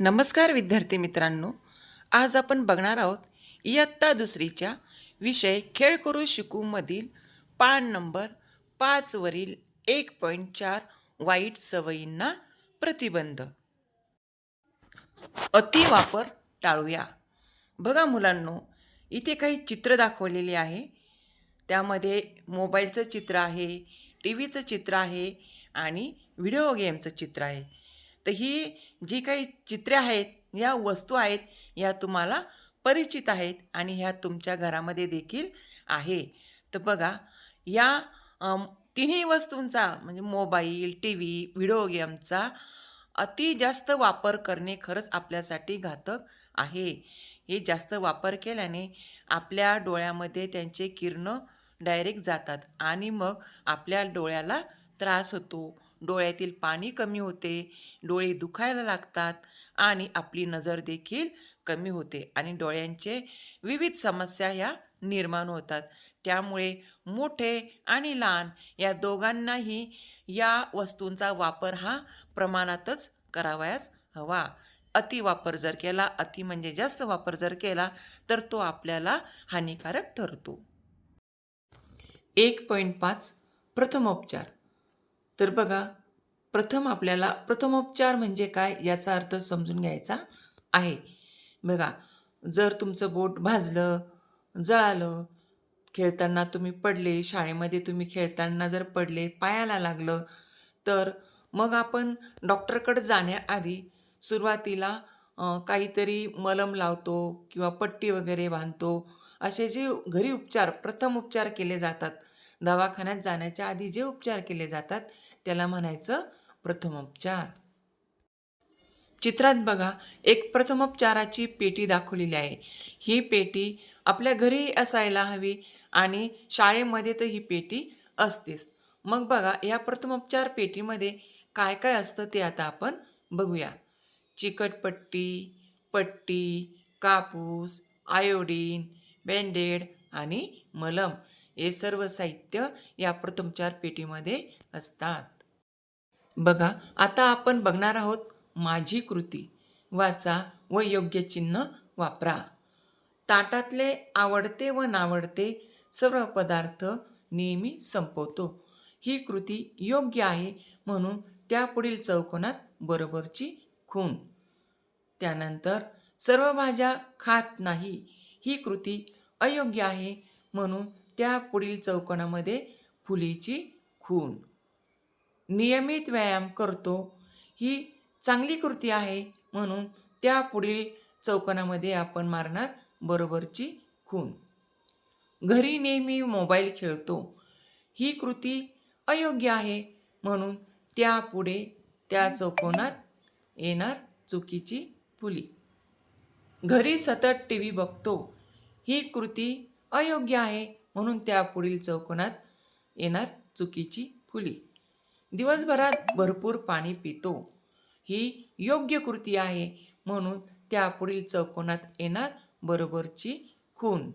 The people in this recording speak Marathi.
नमस्कार विद्यार्थी मित्रांनो आज आपण बघणार आहोत इयत्ता दुसरीच्या विषय खेळ करू शिकूमधील पान नंबर पाचवरील एक पॉईंट चार वाईट सवयींना प्रतिबंध. अतिवापर टाळूया. बघा मुलांनो इथे काही चित्र दाखवलेली आहे. त्यामध्ये मोबाईलचं चित्र आहे टी व्हीचं चित्र आहे आणि व्हिडिओ गेमचं चित्र आहे. तर ही जी काही चित्रे आहेत या वस्तू आहेत या तुम्हाला परिचित आहेत आणि ह्या तुमच्या घरामध्ये देखील आहे. तर बघा या तिन्ही वस्तूंचा म्हणजे मोबाईल टी व्ही व्हिडिओ गेमचा अति जास्त वापर करणे खरंच आपल्यासाठी घातक आहे. हे जास्त वापर केल्याने आपल्या डोळ्यामध्ये त्यांचे किरणं डायरेक्ट जातात आणि मग आपल्या डोळ्याला त्रास होतो. डोळ्यातील पाणी कमी होते डोळे दुखायला लागतात आणि आपली नजर देखील कमी होते आणि डोळ्यांचे विविध समस्या ह्या निर्माण होतात. त्यामुळे मोठे आणि लहान या दोघांनाही या वस्तूंचा वापर हा प्रमाणातच करावयास हवा. अतिवापर जर केला अति म्हणजे जास्त वापर जर केला तर तो आपल्याला हानिकारक ठरतो. एक पॉईंट पाच प्रथमोपचार. तर बघा प्रथम आपल्याला प्रथमोपचार म्हणजे काय याचा अर्थ समजून घ्यायचा आहे. बघा जर तुमचं बोट भाजलं जळालं खेळताना तुम्ही पडले शाळेमध्ये तुम्ही खेळताना जर पडले पायाला लागलं तर मग आपण डॉक्टरकडे जाण्याआधी सुरुवातीला काहीतरी मलम लावतो किंवा पट्टी वगैरे बांधतो. असे जे घरी उपचार प्रथम उपचार केले जातात. दवाखान्यात जाण्याच्या आधी जे उपचार केले जातात त्याला म्हणायचं प्रथमोपचार चित्रात बघा एक प्रथमोपचाराची पेटी दाखवलेली आहे. ही पेटी आपल्या घरी असायला हवी आणि शाळेमध्ये तर ही पेटी असतेच. मग बघा या प्रथमोपचार पेटीमध्ये काय काय असतं ते आता आपण बघूया. चिकटपट्टी पट्टी कापूस आयोडीन बँडेड आणि मलम हे सर्व साहित्य या प्रथमचार पेटीमध्ये असतात. बघा आता आपण बघणार आहोत माझी कृती. वाचा व योग्य चिन्ह वापरा. ताटातले आवडते व नावडते सर्व पदार्थ नेहमी संपवतो. ही कृती योग्य आहे म्हणून त्यापुढील चौकोनात बरोबरची खूण. त्यानंतर सर्व भाज्या खात नाही. ही कृती अयोग्य आहे म्हणून त्या पुढील चौकोनामध्ये फुलीची खूण. नियमित व्यायाम करतो. ही चांगली कृती आहे म्हणून त्या पुढील चौकोनामध्ये आपण मारणार बरोबरची खून. घरी नेहमी मोबाईल खेळतो. ही कृती अयोग्य आहे म्हणून त्यापुढे त्या चौकोनात येणार चुकीची फुली घरी सतत टी व्ही बघतो. ही कृती अयोग्य आहे म्हणून त्या पुढील चौकोनात येणार चुकीची फुली दिवसभरात भरपूर पाणी पितो. ही योग्य कृती आहे म्हणून त्या पुढील चौकोनात येणार बरोबरची खून.